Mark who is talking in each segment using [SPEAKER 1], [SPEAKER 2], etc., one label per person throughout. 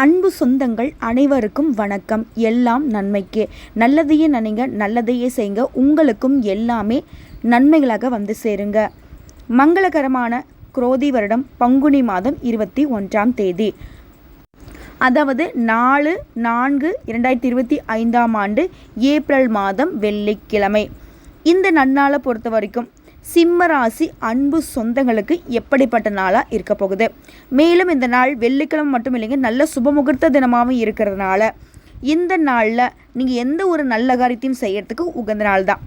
[SPEAKER 1] அன்பு சொந்தங்கள் அனைவருக்கும் வணக்கம். எல்லாம் நன்மைக்கு. நல்லதையே நினைங்க நல்லதையே செய்யுங்க உங்களுக்கும் எல்லாமே நன்மைகளாக வந்து சேருங்க. மங்களகரமான குரோதி வருடம் பங்குனி மாதம் இருபத்தி ஒன்றாம் தேதி. அதாவது நாலு நான்கு இரண்டாயிரத்தி இருபத்தி ஐந்தாம் ஆண்டு ஏப்ரல் மாதம் வெள்ளிக்கிழமை. இந்த நன்னாளை பொறுத்த வரைக்கும் சிம்ம ராசி அன்பு சொந்தங்களுக்கு எப்படிப்பட்ட நாளாக இருக்க போகுது? மேலும் இந்த நாள் வெள்ளிக்கிழமை மட்டும் இல்லைங்க நல்ல சுபமுகூர்த்த தினமாகவும் இருக்கிறதுனால இந்த நாளில் நீங்கள் எந்த ஒரு நல்ல காரியத்தையும் செய்யறதுக்கு உகந்த நாள் தான்.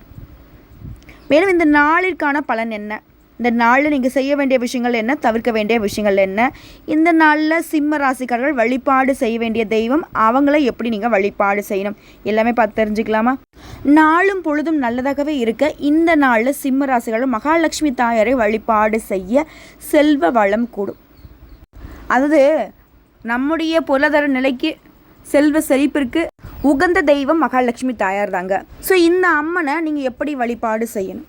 [SPEAKER 1] மேலும் இந்த நாளிற்கான பலன் என்ன? இந்த நாளில் நீங்கள் செய்ய வேண்டிய விஷயங்கள் என்ன? தவிர்க்க வேண்டிய விஷயங்கள் என்ன? இந்த நாளில் சிம்ம ராசிக்காரர்கள் வழிபாடு செய்ய வேண்டிய தெய்வம் அவங்கள எப்படி நீங்கள் வழிபாடு செய்யணும்? எல்லாமே பார்த்து தெரிஞ்சுக்கலாமா? நாளும் பொழுதும் நல்லதாகவே இருக்க இந்த நாளில் சிம்ம ராசிகள் மகாலட்சுமி தாயாரை வழிபாடு செய்ய செல்வ வளம் கூடும். அதாவது நம்முடைய பொருளாதார நிலைக்கு செல்வ செழிப்பிற்கு உகந்த தெய்வம் மகாலட்சுமி தாயார் தாங்க. ஸோ இந்த அம்மனை நீங்கள் எப்படி வழிபாடு செய்யணும்?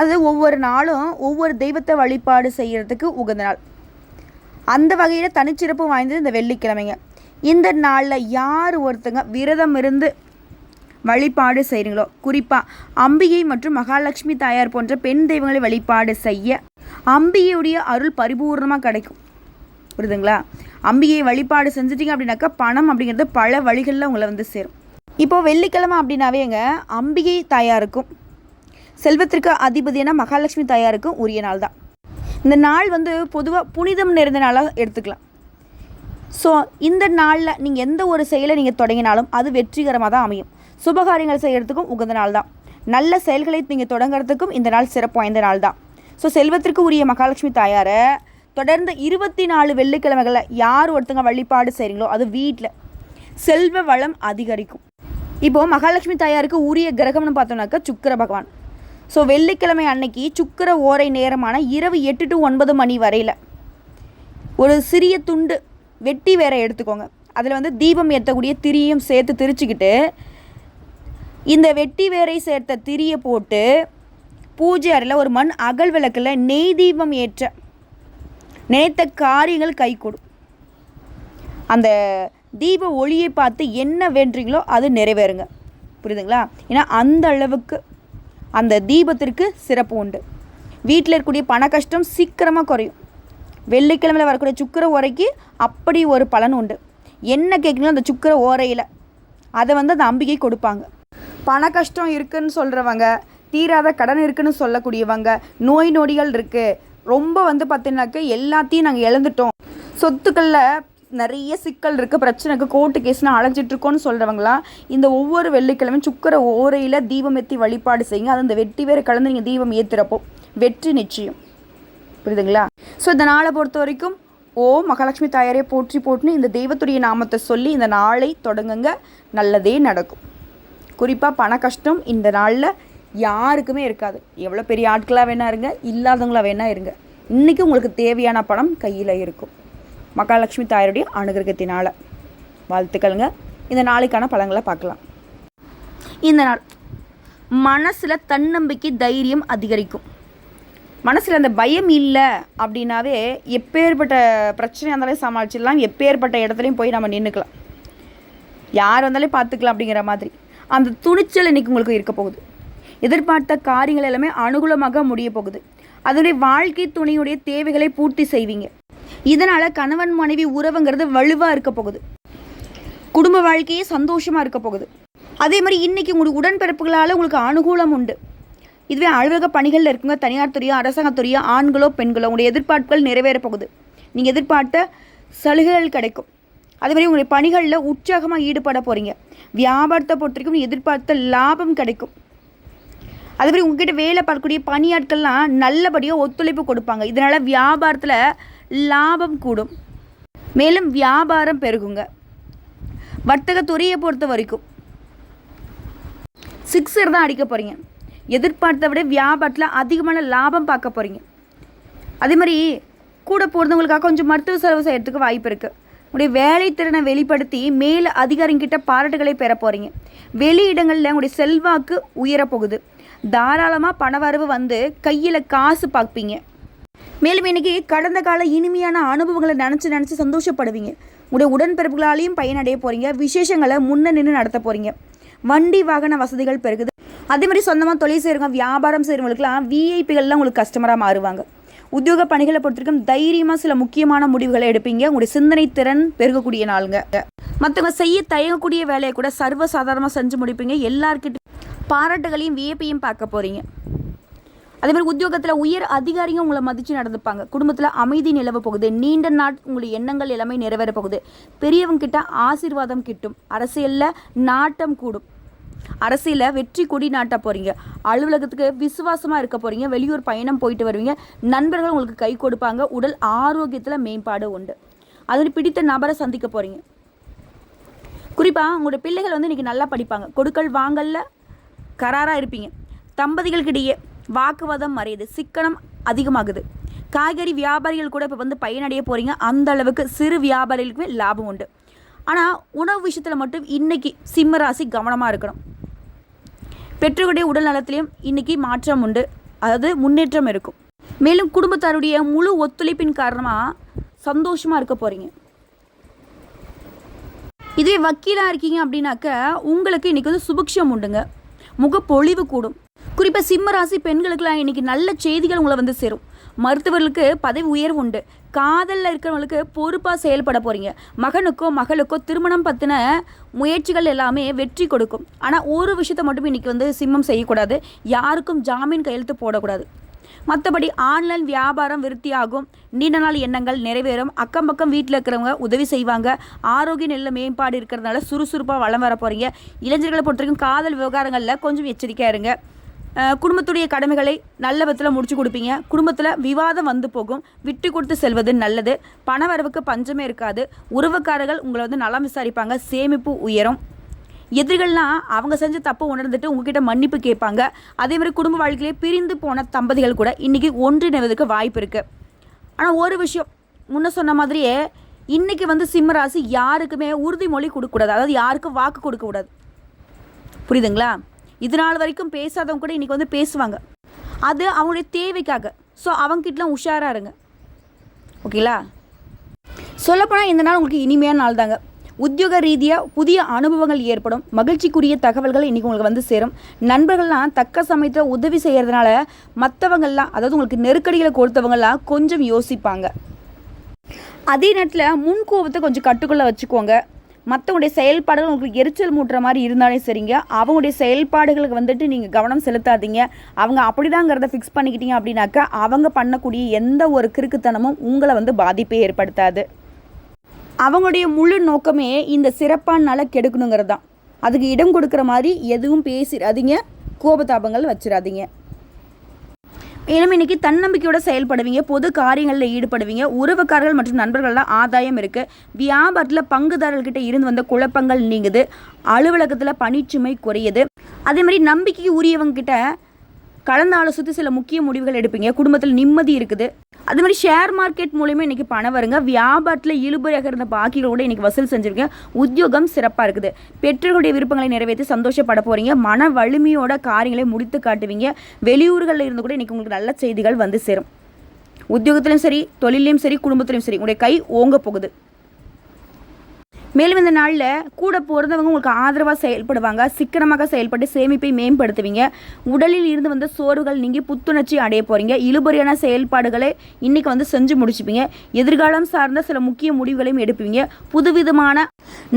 [SPEAKER 1] அது ஒவ்வொரு நாளும் ஒவ்வொரு தெய்வத்தை வழிபாடு செய்கிறதுக்கு உகந்த நாள். அந்த வகையில் தனிச்சிறப்பு வாய்ந்தது இந்த வெள்ளிக்கிழமைங்க. இந்த நாளில் யார் ஒருத்தங்க விரதம் இருந்து வழிபாடு செய்கிறீங்களோ குறிப்பாக அம்பிகை மற்றும் மகாலட்சுமி தாயார் போன்ற பெண் தெய்வங்களை வழிபாடு செய்ய அம்பிகையுடைய அருள் பரிபூர்ணமாக கிடைக்கும். புரியுதுங்களா? அம்பிகையை வழிபாடு செஞ்சிட்டிங்க அப்படின்னாக்கா பணம் அப்படிங்கிறது பல வழிகளில் உங்களை வந்து சேரும். இப்போது வெள்ளிக்கிழமை அப்படின்னாவேங்க அம்பிகை தாயாருக்கும் செல்வத்திற்கு அதிபதியான மகாலட்சுமி தாயாருக்கும் உரிய நாள் தான். இந்த நாள் வந்து பொதுவாக புனிதம் நிறைந்த நாளாக எடுத்துக்கலாம். ஸோ இந்த நாளில் நீங்கள் எந்த ஒரு செயலை நீங்கள் தொடங்கினாலும் அது வெற்றிகரமாக தான் அமையும். சுபகாரியங்கள் செய்கிறதுக்கும் உகந்த நாள் தான். நல்ல செயல்களை நீங்கள் தொடங்குறதுக்கும் இந்த நாள் சிறப்பு வாய்ந்த நாள் தான். ஸோ செல்வத்திற்கு உரிய மகாலட்சுமி தாயாரை தொடர்ந்து இருபத்தி நாலு வெள்ளிக்கிழமைகளில் யார் ஒருத்தங்க வழிபாடு செய்கிறீங்களோ அது வீட்டில் செல்வ வளம் அதிகரிக்கும். இப்போது மகாலட்சுமி தாயாருக்கு உரிய கிரகம்னு பார்த்தோம்னாக்கா சுக்கிர பகவான். ஸோ வெள்ளிக்கிழமை அன்னைக்கு சுக்கிர ஓரை நேரமான இரவு எட்டு டு ஒன்பது மணி வரையில் ஒரு சிறிய துண்டு வெட்டி வேற எடுத்துக்கோங்க. அதில் வந்து தீபம் ஏற்றக்கூடிய திரியும் சேர்த்து திரிச்சுக்கிட்டு இந்த வெட்டி வேரை சேர்த்த திரியை போட்டு பூஜை அறையில் ஒரு மண் அகல் விளக்கில் நெய் தீபம் ஏற்ற நினைத்த காரியங்கள் கைகூடும் அந்த தீப ஒளியை பார்த்து என்ன வேண்டுறீங்களோ அது நிறைவேறுங்க. புரியுதுங்களா? ஏன்னா அந்த அளவுக்கு அந்த தீபத்திற்கு சிறப்பு உண்டு. வீட்டில் இருக்கக்கூடிய பண கஷ்டம் சீக்கிரமாக குறையும். வெள்ளிக்கிழமையில் வரக்கூடிய சுக்கர ஓரைக்கு அப்படி ஒரு பலன் உண்டு. என்ன கேட்குறீங்களோ அந்த சுக்கர ஓரையில். அதை வந்து அந்த அம்பிகை கொடுப்பாங்க. பண கஷ்டம் இருக்குன்னு சொல்கிறவங்க தீராத கடன் இருக்குன்னு சொல்லக்கூடியவங்க நோய் நொடிகள் இருக்குது ரொம்ப வந்து பார்த்தீங்கன்னாக்க எல்லாத்தையும் நாங்கள் இழந்துட்டோம். சொத்துக்களில் நிறைய சிக்கல் இருக்குது பிரச்சனைக்கு கோர்ட்டு கேஸ்னால் அழைஞ்சிட்ருக்கோன்னு சொல்கிறவங்களாம் இந்த ஒவ்வொரு வெள்ளிக்கிழமையும் சுக்கர ஓரையில் தீபம் ஏற்றி வழிபாடு செய்யுங்க. அது அந்த வெட்டி வேறு கலந்து நீங்கள் தீபம் ஏற்றுறப்போ வெற்றி நிச்சயம். புரியுதுங்களா? ஸோ இந்த நாளை பொறுத்த வரைக்கும் ஓ மகாலட்சுமி தாயாரே போற்றி போட்டுன்னு இந்த தெய்வத்துடைய நாமத்தை சொல்லி இந்த நாளை தொடங்குங்க. நல்லதே நடக்கும். குறிப்பாக பண கஷ்டம் இந்த நாளில் யாருக்குமே இருக்காது. எவ்வளோ பெரிய ஆட்களாக வேணா இருங்க இல்லாதவங்களா வேணா இருங்க. இன்றைக்கி உங்களுக்கு தேவையான பணம் கையில் இருக்கும். மகாலட்சுமி தாயாருடைய அனுகிரகத்தினால். வாழ்த்துக்கள்ங்க. இந்த நாளைக்கான பழங்களை பார்க்கலாம். இந்த நாள் மனசில் தன்னம்பிக்கை தைரியம் அதிகரிக்கும். மனசில் அந்த பயம் இல்லை அப்படின்னாவே எப்பேற்பட்ட பிரச்சனையாக இருந்தாலும் சமாளிச்சிடலாம். எப்பேற்பட்ட இடத்துலையும் போய் நம்ம நின்றுக்கலாம் யார் வந்தாலே பார்த்துக்கலாம் அப்படிங்கிற மாதிரி. அந்த துணிச்சல் இன்றைக்கி உங்களுக்கு இருக்க போகுது. எதிர்பார்த்த காரியங்கள் எல்லாமே அனுகூலமாக முடிய போகுது. அதனுடைய வாழ்க்கை துணையுடைய தேவைகளை பூர்த்தி செய்வீங்க. இதனால் கணவன் மனைவி உறவுங்கிறது வலுவாக இருக்க போகுது. குடும்ப வாழ்க்கையே சந்தோஷமாக இருக்க போகுது. அதே மாதிரி இன்றைக்கி உங்களுக்கு உடன்பிறப்புகளால் உங்களுக்கு அனுகூலம் உண்டு. இதுவே அலுவலக பணிகளில் இருக்குங்க. தனியார் துறையோ அரசாங்கத்துறையோ ஆண்களோ பெண்களோ உங்களுடைய எதிர்பார்ப்புகள் நிறைவேற போகுது. நீங்கள் எதிர்பார்த்த சலுகைகள் கிடைக்கும். அதே மாதிரி உங்களுடைய பணிகளில் உற்சாகமாக ஈடுபட போகிறீங்க வியாபாரத்தை பொறுத்த வரைக்கும் எதிர்பார்த்த லாபம் கிடைக்கும். அதே மாதிரி உங்ககிட்ட வேலை பார்க்கக்கூடிய பணியாட்கள்லாம் நல்லபடியாக ஒத்துழைப்பு கொடுப்பாங்க. இதனால் வியாபாரத்தில் லாபம் கூடும். மேலும் வியாபாரம் பெருகுங்க. வர்த்தக துறையை பொறுத்த வரைக்கும் சிக்ஸர் தான் அடிக்க போகிறீங்க எதிர்பார்த்த விட வியாபாரத்தில் அதிகமான லாபம் பார்க்க போகிறீங்க அதே மாதிரி கூட போகிறவங்களுக்காக கொஞ்சம் மருத்துவ செலவு செய்கிறதுக்கு வாய்ப்பு இருக்குது உங்களுடைய வேலைத்திறனை வெளிப்படுத்தி மேல் அதிகாரிங்கிட்ட பாராட்டுகளை பெற போகிறீங்க வெளியிடங்களில் உங்களுடைய செல்வாக்கு உயரப்போகுது தாராளமாக பணவரவு வந்து கையில் காசு பார்ப்பீங்க மேலும் இன்னைக்கு கடந்த கால இனிமையான அனுபவங்களை நினச்சி நினச்சி சந்தோஷப்படுவீங்க. உங்களுடைய உடன்பிறப்புகளாலையும் பயனடைய போகிறீங்க விசேஷங்களை முன்ன நின்று நடத்த போகிறீங்க வண்டி வாகன வசதிகள் பெருகுது. அதே மாதிரி சொந்தமாக தொழில் செய்கிறவங்க வியாபாரம் செய்கிறவங்களுக்குலாம் விஐபிகள்லாம் உங்களுக்கு கஸ்டமராக மாறுவாங்க. உத்தியோக பணிகளை பொறுத்திருக்கும் தைரியமாக சில முக்கியமான முடிவுகளை எடுப்பீங்க. உங்களுடைய சிந்தனை திறன் பெருகக்கூடிய நாளுங்க. மற்றவங்க செய்ய தயங்கக்கூடிய வேலையை கூட சர்வ சாதாரணமாக செஞ்சு முடிப்பீங்க. எல்லாருக்கிட்ட பாராட்டுகளையும் வியப்பையும் பார்க்க போகிறீங்க அதே மாதிரி உத்தியோகத்தில் உயர் அதிகாரிங்க உங்களை மதித்து நடந்துப்பாங்க. குடும்பத்தில் அமைதி நிலவ போகுது. நீண்ட நாட் உங்களுடைய எண்ணங்கள் எல்லாமே நிறைவேற போகுது. பெரியவங்க கிட்ட ஆசீர்வாதம் கிட்டும். அரசியலில் நாட்டம் கூடும். அரசியலில் வெற்றி கொடி நாட்ட போகிறீங்க அலுவலகத்துக்கு விசுவாசமாக இருக்க போகிறீங்க வெளியூர் பயணம் போயிட்டு வருவீங்க. நண்பர்கள் உங்களுக்கு கை கொடுப்பாங்க. உடல் ஆரோக்கியத்தில் மேம்பாடு உண்டு. அது பிடித்த நபரை சந்திக்க போகிறீங்க குறிப்பாக உங்களோட பிள்ளைகள் வந்து இன்றைக்கி நல்லா படிப்பாங்க. கொடுக்கல் வாங்கல்ல கராராக இருப்பீங்க. தம்பதிகளுக்கிடையே வாக்குவாதம் மறையுது. சிக்கனம் அதிகமாகுது. காய்கறி வியாபாரிகள் கூட இப்போ வந்து பயனடைய போகிறீங்க அந்த அளவுக்கு சிறு வியாபாரிகளுக்குமே லாபம் உண்டு. ஆனால் உணவு விஷயத்தில் மட்டும் இன்றைக்கி சிம்ம ராசி கவனமாக இருக்கணும். பெற்றோருடைய உடல் நலத்திலையும் இன்றைக்கி மாற்றம் உண்டு. அதாவது முன்னேற்றம் இருக்கும். மேலும் குடும்பத்தாருடைய முழு ஒத்துழைப்பின் காரணமாக சந்தோஷமாக இருக்க போகிறீங்க இதே வக்கீலாக இருக்கீங்க அப்படின்னாக்க உங்களுக்கு இன்றைக்கி வந்து சுபிக்ஷம் உண்டுங்க. முகப்பொழிவு கூடும். குறிப்பாக சிம்ம ராசி பெண்களுக்கெல்லாம் இன்றைக்கி நல்ல செய்திகள் உங்களை வந்து சேரும். மருத்துவர்களுக்கு பதவி உயர்வு உண்டு. காதலில் இருக்கிறவங்களுக்கு பொறுப்பாக செயல்பட போகிறீங்க மகனுக்கோ மகளுக்கோ திருமணம் பற்றின முயற்சிகள் எல்லாமே வெற்றி கொடுக்கும். ஆனால் ஒரு விஷயத்தை மட்டும் இன்றைக்கி வந்து சிம்மம் செய்யக்கூடாது. யாருக்கும் ஜாமீன் கையெழுத்து போடக்கூடாது. மற்றபடி ஆன்லைன் வியாபாரம் விருத்தியாகும். நீண்ட நாள் எண்ணங்கள் நிறைவேறும். அக்கம் பக்கம் வீட்டில் இருக்கிறவங்க உதவி செய்வாங்க. ஆரோக்கிய நில மேம்பாடு இருக்கிறதுனால சுறுசுறுப்பாக வளம் வர போகிறீங்க இளைஞர்களை பொறுத்த வரைக்கும் காதல் விவகாரங்களில் கொஞ்சம் எச்சரிக்கையாக இருங்க. குடும்பத்துடைய கடமைகளை நல்ல விதத்தில் முடிச்சு கொடுப்பீங்க. குடும்பத்தில் விவாதம் வந்து போகும். விட்டு கொடுத்து செல்வது நல்லது. பண வரவுக்கு பஞ்சமே இருக்காது. உறவுக்காரர்கள் உங்களை வந்து நலம் விசாரிப்பாங்க. சேமிப்பு உயரும். எதிரிகள்லாம் அவங்க செஞ்ச தப்பு உணர்ந்துட்டு உங்ககிட்ட மன்னிப்பு கேட்பாங்க. அதே மாதிரி குடும்ப வாழ்க்கையிலே பிரிந்து போன தம்பதிகள் கூட இன்றைக்கி ஒன்றிணைவதற்கு வாய்ப்பு இருக்குது ஆனால் ஒரு விஷயம் முன்ன சொன்ன மாதிரியே இன்றைக்கி வந்து சிம்மராசி யாருக்குமே உறுதிமொழி கொடுக்கக்கூடாது. அதாவது யாருக்கும் வாக்கு கொடுக்கக்கூடாது. புரியுதுங்களா? இது நாள் வரைக்கும் பேசாதவங்க கூட இன்றைக்கி வந்து பேசுவாங்க. அது அவங்களுடைய தேவைக்காக. ஸோ அவங்ககிட்டலாம் உஷாராக இருங்க. ஓகேங்களா சொல்லப்போனால் இந்த நாள் உங்களுக்கு இனிமையான நாள் தாங்க. உத்தியோக ரீதியாக புதிய அனுபவங்கள் ஏற்படும். மகிழ்ச்சிக்குரிய தகவல்கள் இன்றைக்கி உங்களுக்கு வந்து சேரும். நண்பர்கள்லாம் தக்க சமயத்தில் உதவி செய்கிறதுனால மற்றவங்கள்லாம் அதாவது உங்களுக்கு நெருக்கடிகளை கொடுத்தவங்கள்லாம் கொஞ்சம் யோசிப்பாங்க. அதே நேரத்தில் முன் கோபத்தை கொஞ்சம் கட்டுக்குள்ளே வச்சுக்கோங்க. மற்றவங்களுடைய செயல்பாடுகள் உங்களுக்கு எரிச்சல் மூட்டுற மாதிரி இருந்தாலே சரிங்க. அவங்களுடைய செயல்பாடுகளுக்கு வந்துட்டு நீங்கள் கவனம் செலுத்தாதீங்க. அவங்க அப்படிதாங்கிறத ஃபிக்ஸ் பண்ணிக்கிட்டீங்க அப்படின்னாக்கா அவங்க பண்ணக்கூடிய எந்த ஒரு கிறுக்குத்தனமும் உங்களை வந்து பாதிப்பை ஏற்படுத்தாது. அவங்களுடைய முழு நோக்கமே இந்த சிறப்பானால கெடுக்கணுங்கிறது தான் அதுக்கு இடம் கொடுக்குற மாதிரி எதுவும் பேசிடாதீங்க. கோபதாபங்கள் வச்சிடாதீங்க. மேலும் இன்னைக்கு தன்னம்பிக்கையோட செயல்படுவீங்க பொது காரியங்களில் ஈடுபடுவீங்க உறவுக்காரர்கள் மற்றும் நண்பர்கள்லாம் ஆதாயம் இருக்குது வியாபாரத்தில் பங்குதாரர்கிட்ட இருந்து வந்த குழப்பங்கள் நீங்குது. அலுவலகத்தில் பணிச்சுமை குறையுது. அதே மாதிரி நம்பிக்கைக்கு உரியவங்க கிட்ட கலந்து ஆலோசித்து சில முக்கிய முடிவுகள் எடுப்பீங்க. குடும்பத்தில் நிம்மதி இருக்குது. அது மாதிரி ஷேர் மார்க்கெட் மூலியமாக இன்றைக்கி பணம் வருங்க. வியாபாரத்தில் இழுபறியாக இருந்த பாக்கிகள் கூட இன்றைக்கி வசூல் செஞ்சுருக்கேன். உத்தியோகம் சிறப்பாக இருக்குது. பெற்றோர்களுடைய விருப்பங்களை நிறைவேற்றி சந்தோஷப்பட போகிறீங்க மன வலிமையோட காரியங்களை முடித்து காட்டுவீங்க. வெளியூர்களில் இருந்து கூட இன்றைக்கி உங்களுக்கு நல்ல செய்திகள் வந்து சேரும். உத்தியோகத்திலையும் சரி தொழிலையும் சரி குடும்பத்திலையும் சரி உங்களுடைய கை ஓங்க போகுது. மேலும் இந்த நாளில் கூட பிறந்தவங்க உங்களுக்கு ஆதரவாக செயல்படுவாங்க. சிக்கனமாக செயல்பட்டு சேமிப்பை மேம்படுத்துவீங்க. உடலில் இருந்து வந்த சோர்வுகள் நீங்கள் புத்துணர்ச்சி அடைய போகிறீங்க இழுபறியான செயல்பாடுகளை இன்றைக்கி வந்து செஞ்சு முடிச்சுப்பீங்க. எதிர்காலம் சார்ந்த சில முக்கிய முடிவுகளையும் எடுப்பீங்க. புதுவிதமான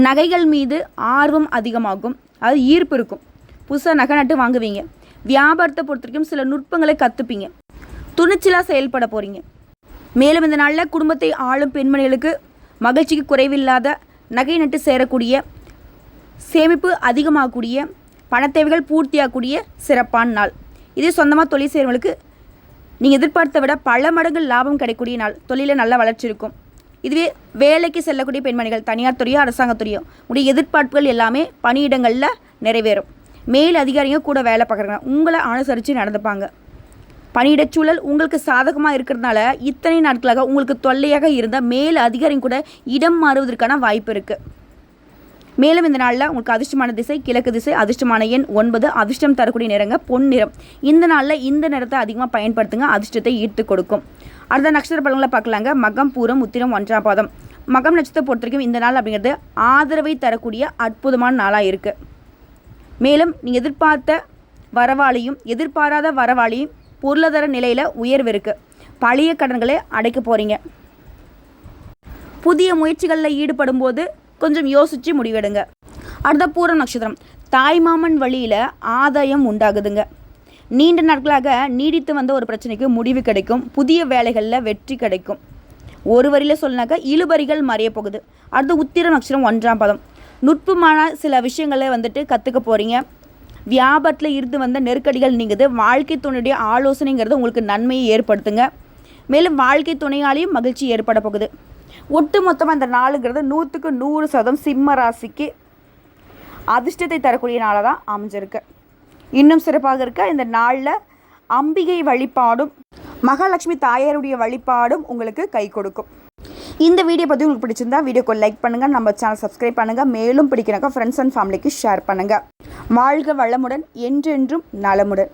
[SPEAKER 1] நகைகள் மீது ஆர்வம் அதிகமாகும். அது ஈர்ப்பு இருக்கும். புதுசாக நகை நட்டு வாங்குவீங்க. வியாபாரத்தை பொறுத்த வரைக்கும் சில நுட்பங்களை கற்றுப்பீங்க துணிச்சலாக செயல்பட போகிறீங்க மேலும் இந்த நாளில் குடும்பத்தை ஆளும் பெண்மணிகளுக்கு மகிழ்ச்சிக்கு குறைவில்லாத நகை நட்டு சேரக்கூடிய சேமிப்பு அதிகமாகக்கூடிய பணத்தேவைகள் பூர்த்தியாகக்கூடிய சிறப்பான நாள். இதே சொந்தமாக தொழில் செய்கிறவங்களுக்கு நீங்கள் எதிர்பார்த்த விட பல மடங்கு லாபம் கிடைக்கக்கூடிய நாள். தொழிலில் நல்ல வளர்ச்சி இருக்கும். இதுவே வேலைக்கு செல்லக்கூடிய பெண்மணிகள் தனியார் துறையோ அரசாங்கத்துறையோ உடைய எதிர்பார்ப்புகள் எல்லாமே பணியிடங்களில் நிறைவேறும். மேல் அதிகாரிங்க கூட வேலை பார்க்குறாங்க உங்களை அனுசரித்து நடந்துப்பாங்க. பணியிடச் சூழல் உங்களுக்கு சாதகமாக இருக்கிறதுனால இத்தனை நாட்களாக உங்களுக்கு தொல்லையாக இருந்த மேல் அதிகாரியும் கூட இடம் மாறுவதற்கான வாய்ப்பு இருக்குது மேலும் இந்த நாளில் உங்களுக்கு அதிர்ஷ்டமான திசை கிழக்கு திசை அதிர்ஷ்டமான எண் ஒன்பது அதிர்ஷ்டம் தரக்கூடிய நிறங்க பொன் நிறம். இந்த நாளில் இந்த நிறத்தை அதிகமாக பயன்படுத்துங்க அதிர்ஷ்டத்தை ஈர்த்து கொடுக்கும். அடுத்த நட்சத்திர பலன்களை பார்க்கலாங்க. மகம் பூரம் உத்திரம் ஒன்றாம் பாதம். மகம் நட்சத்திரம் பொறுத்த வரைக்கும் இந்த நாள் அப்படிங்கிறது ஆதரவை தரக்கூடிய அற்புதமான நாளாக இருக்குது மேலும் நீங்கள் எதிர்பார்த்த வரவாளியும் எதிர்பாராத வரவாளியும் பொருளாதார நிலையில் உயர்வு இருக்குது பழைய கடன்களை அடைக்க போகிறீங்க புதிய முயற்சிகளில் ஈடுபடும் போது கொஞ்சம் யோசித்து முடிவெடுங்க. அடுத்த பூரம் நட்சத்திரம். தாய்மாமன் வழியில் ஆதாயம் உண்டாகுதுங்க. நீண்ட நாட்களாக நீடித்து வந்த ஒரு பிரச்சனைக்கு முடிவு கிடைக்கும். புதிய வேலைகளில் வெற்றி கிடைக்கும். ஒரு வரியில் சொல்லினாக்கா இழுபறிகள் மறைய போகுது. அடுத்து உத்திர நட்சத்திரம் ஒன்றாம் பதம். நுட்பமான சில விஷயங்களை வந்துட்டு கற்றுக்க போகிறீங்க வியாபாரத்தில் இருந்து வந்த நெருக்கடிகள் நீங்குது. வாழ்க்கை துணையுடைய ஆலோசனைங்கிறது உங்களுக்கு நன்மையை ஏற்படுத்துங்க. மேலும் வாழ்க்கை துணையாலையும் மகிழ்ச்சி ஏற்பட போகுது. ஒட்டு மொத்தமாக இந்த நாளுங்கிறது நூற்றுக்கு நூறு சதம் சிம்ம ராசிக்கு அதிர்ஷ்டத்தை தரக்கூடிய நாளாக தான் அமைஞ்சிருக்கு. இன்னும் சிறப்பாக இருக்க இந்த நாளில் அம்பிகை வழிபாடும் மகாலட்சுமி தாயாருடைய வழிபாடும் உங்களுக்கு கை கொடுக்கும். இந்த வீடியோ பற்றி உங்களுக்கு பிடிச்சிருந்தா வீடியோக்கு லைக் பண்ணுங்கள் நம்ம சேனல் சப்ஸ்கிரைப் பண்ணுங்கள் மேலும் பிடிக்கிறக்கா ஃப்ரெண்ட்ஸ் அண்ட் ஃபேமிலிக்கு ஷேர் பண்ணுங்கள் வாழ்க வளமுடன் என்றென்றும் நலமுடன்.